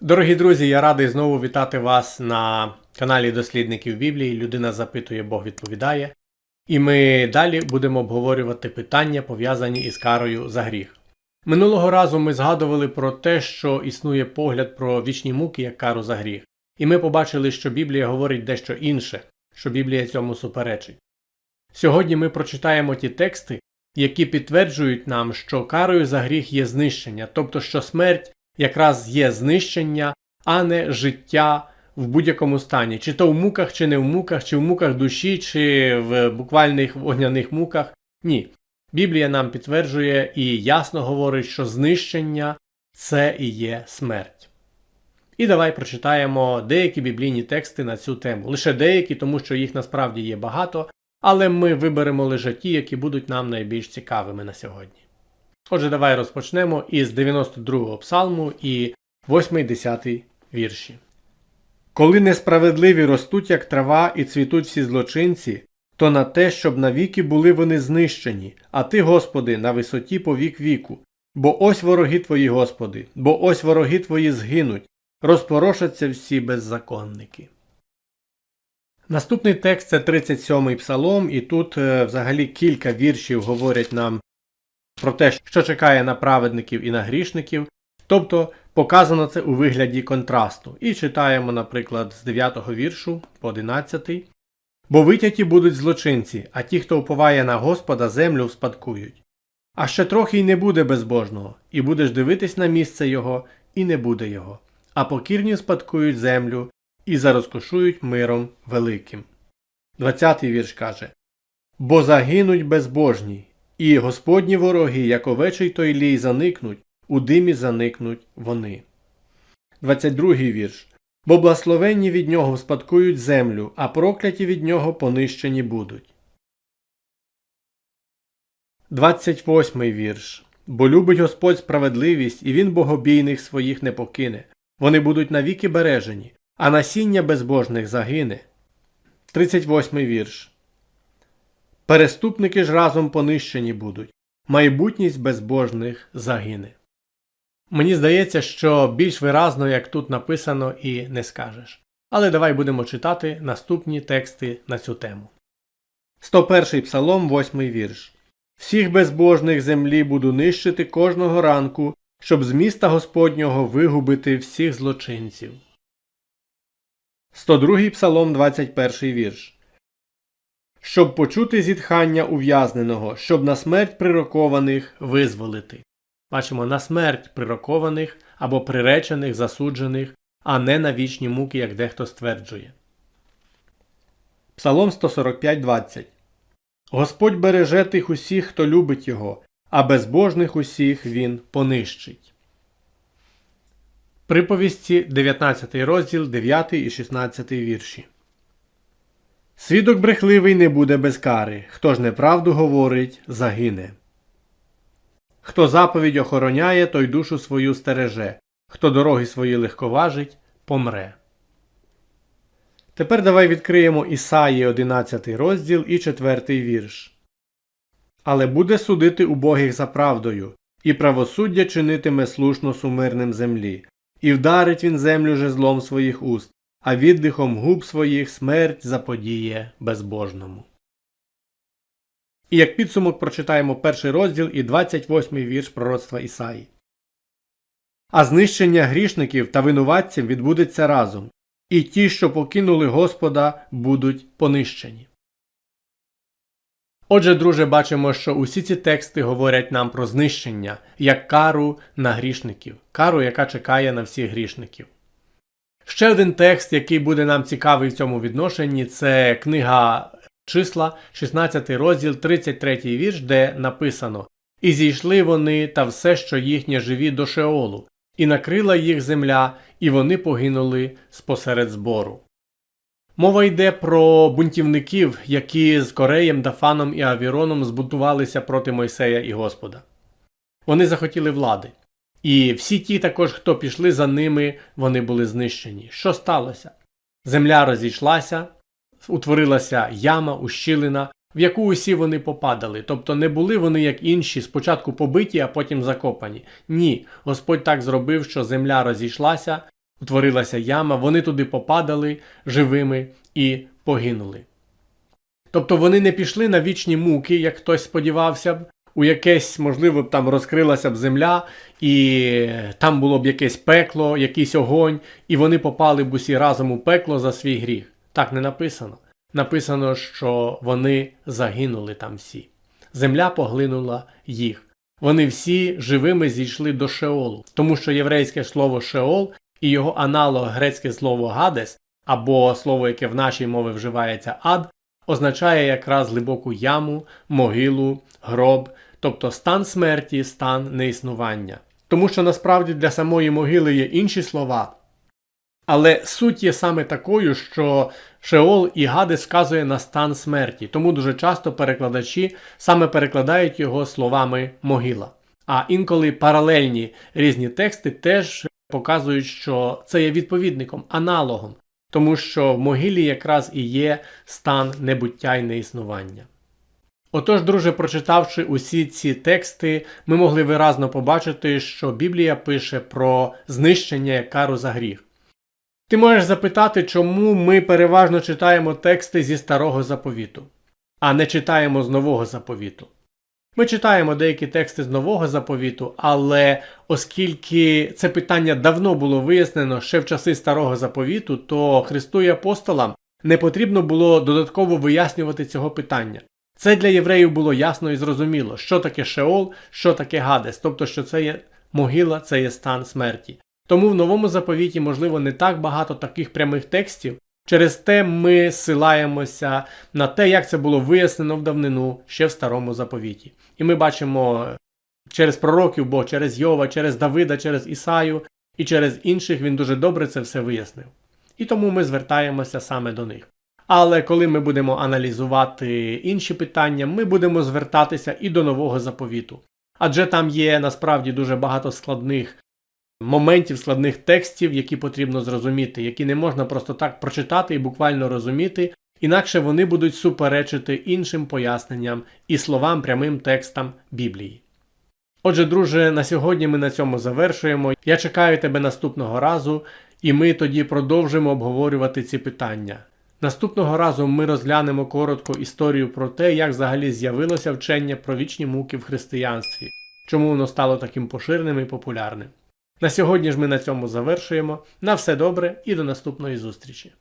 Дорогі друзі, я радий знову вітати вас на каналі Дослідників Біблії. Людина запитує, Бог відповідає. І ми далі будемо обговорювати питання, пов'язані із карою за гріх. Минулого разу ми згадували про те, що існує погляд про вічні муки як кару за гріх. І ми побачили, що Біблія говорить дещо інше, що Біблія цьому суперечить. Сьогодні ми прочитаємо ті тексти, які підтверджують нам, що карою за гріх є знищення, тобто що смерть якраз є знищення, а не життя в будь-якому стані, чи то в муках, чи не в муках, чи в муках душі, чи в буквальних вогняних муках. Ні. Біблія нам підтверджує і ясно говорить, що знищення це і є смерть. І давай прочитаємо деякі біблійні тексти на цю тему. Лише деякі, тому що їх насправді є багато, але ми виберемо лише ті, які будуть нам найбільш цікавими на сьогодні. Отже, давай розпочнемо із 92-го псалму і 8-10 вірші. Коли несправедливі ростуть, як трава, і цвітуть всі злочинці, то на те, щоб навіки були вони знищені, а ти, Господи, на висоті по вік віку. Бо ось вороги твої, Господи, бо ось вороги твої згинуть, розпорошаться всі беззаконники. Наступний текст це 37-й псалом, і тут е, взагалі кілька віршів говорять нам про те, що чекає на праведників і на грішників, тобто показано це у вигляді контрасту. І читаємо, наприклад, з 9 віршу по 11. Бо витяті будуть злочинці, а ті, хто уповає на Господа, землю вспадкують. А ще трохи й не буде безбожного, і будеш дивитись на місце його, і не буде його. А покірні спадкують землю і зарозкошують миром великим. 20 вірш каже Бо загинуть безбожні, і Господні вороги, як овечий той лій, заникнуть, у димі заникнуть вони. 22 вірш. Бо благословенні від нього спадкують землю, а прокляті від нього понищені будуть. 28 вірш. Бо любить Господь справедливість, і він богобійних своїх не покине. Вони будуть навіки бережені, а насіння безбожних загине. 38 вірш. Переступники ж разом понищені будуть, майбутність безбожних загине. Мені здається, що більш виразно, як тут написано, і не скажеш. Але давай будемо читати наступні тексти на цю тему. 101 псалом, 8 вірш. Всіх безбожних землі буду нищити кожного ранку, щоб з міста Господнього вигубити всіх злочинців. 102 псалом, 21 вірш щоб почути зітхання ув'язненого, щоб на смерть прирокованих визволити. Бачимо на смерть прирокованих або приречених, засуджених, а не на вічні муки, як дехто стверджує. Псалом 145.20 Господь береже тих усіх, хто любить його, а безбожних усіх він понищить. Приповісті 19 розділ 9 і 16 вірші. Свідок брехливий не буде без кари, хто ж неправду говорить, загине. Хто заповідь охороняє, той душу свою стереже, хто дороги свої легковажить, помре. Тепер давай відкриємо Ісаї 11 розділ і 4 вірш. Але буде судити убогих за правдою, і правосуддя чинитиме слушно сумирним землі, і вдарить він землю жезлом своїх уст а віддихом губ своїх смерть заподіє безбожному. І як підсумок прочитаємо перший розділ і 28 вірш пророцтва Ісаї. А знищення грішників та винуватців відбудеться разом, і ті, що покинули Господа, будуть понищені. Отже, друже, бачимо, що усі ці тексти говорять нам про знищення як кару на грішників, кару, яка чекає на всіх грішників. Ще один текст, який буде нам цікавий в цьому відношенні, це книга числа, 16 розділ, 33 вірш, де написано І зійшли вони та все, що їхнє живі до Шеолу, і накрила їх земля, і вони погинули спосеред збору. Мова йде про бунтівників, які з Кореєм, Дафаном і Авіроном збунтувалися проти Мойсея і Господа. Вони захотіли влади. І всі ті також, хто пішли за ними, вони були знищені. Що сталося? Земля розійшлася, утворилася яма, ущілина, в яку усі вони попадали. Тобто не були вони, як інші, спочатку побиті, а потім закопані. Ні, Господь так зробив, що земля розійшлася, утворилася яма, вони туди попадали живими і погинули. Тобто вони не пішли на вічні муки, як хтось сподівався б, у якесь, можливо, там розкрилася б земля, і там було б якесь пекло, якийсь огонь, і вони попали б усі разом у пекло за свій гріх. Так не написано. Написано, що вони загинули там всі. Земля поглинула їх. Вони всі живими зійшли до Шеолу, тому що єврейське слово Шеол і його аналог грецьке слово Гадес, або слово, яке в нашій мові вживається ад, означає якраз глибоку яму, могилу, гроб, тобто стан смерті, стан неіснування. Тому що насправді для самої могили є інші слова. Але суть є саме такою, що Шеол і Гадес вказує на стан смерті, тому дуже часто перекладачі саме перекладають його словами могила. А інколи паралельні різні тексти теж показують, що це є відповідником, аналогом, тому що в могилі якраз і є стан небуття й неіснування. Отож, друже, прочитавши усі ці тексти, ми могли виразно побачити, що Біблія пише про знищення кару за гріх. Ти можеш запитати, чому ми переважно читаємо тексти зі старого заповіту, а не читаємо з нового заповіту. Ми читаємо деякі тексти з нового заповіту, але оскільки це питання давно було вияснено ще в часи старого заповіту, то Христу і апостолам не потрібно було додатково вияснювати цього питання. Це для євреїв було ясно і зрозуміло, що таке Шеол, що таке Гадес, тобто, що це є могила, це є стан смерті. Тому в новому заповіті, можливо, не так багато таких прямих текстів. Через те ми силаємося на те, як це було вияснено в давнину ще в старому заповіті. І ми бачимо через пророків, бо через Йова, через Давида, через Ісаю і через інших він дуже добре це все вияснив. І тому ми звертаємося саме до них. Але коли ми будемо аналізувати інші питання, ми будемо звертатися і до нового заповіту. Адже там є насправді дуже багато складних моментів, складних текстів, які потрібно зрозуміти, які не можна просто так прочитати і буквально розуміти, інакше вони будуть суперечити іншим поясненням і словам прямим текстам Біблії. Отже, друже, на сьогодні ми на цьому завершуємо. Я чекаю тебе наступного разу, і ми тоді продовжимо обговорювати ці питання. Наступного разу ми розглянемо коротко історію про те, як взагалі з'явилося вчення про вічні муки в християнстві, чому воно стало таким поширеним і популярним. На сьогодні ж ми на цьому завершуємо. На все добре і до наступної зустрічі!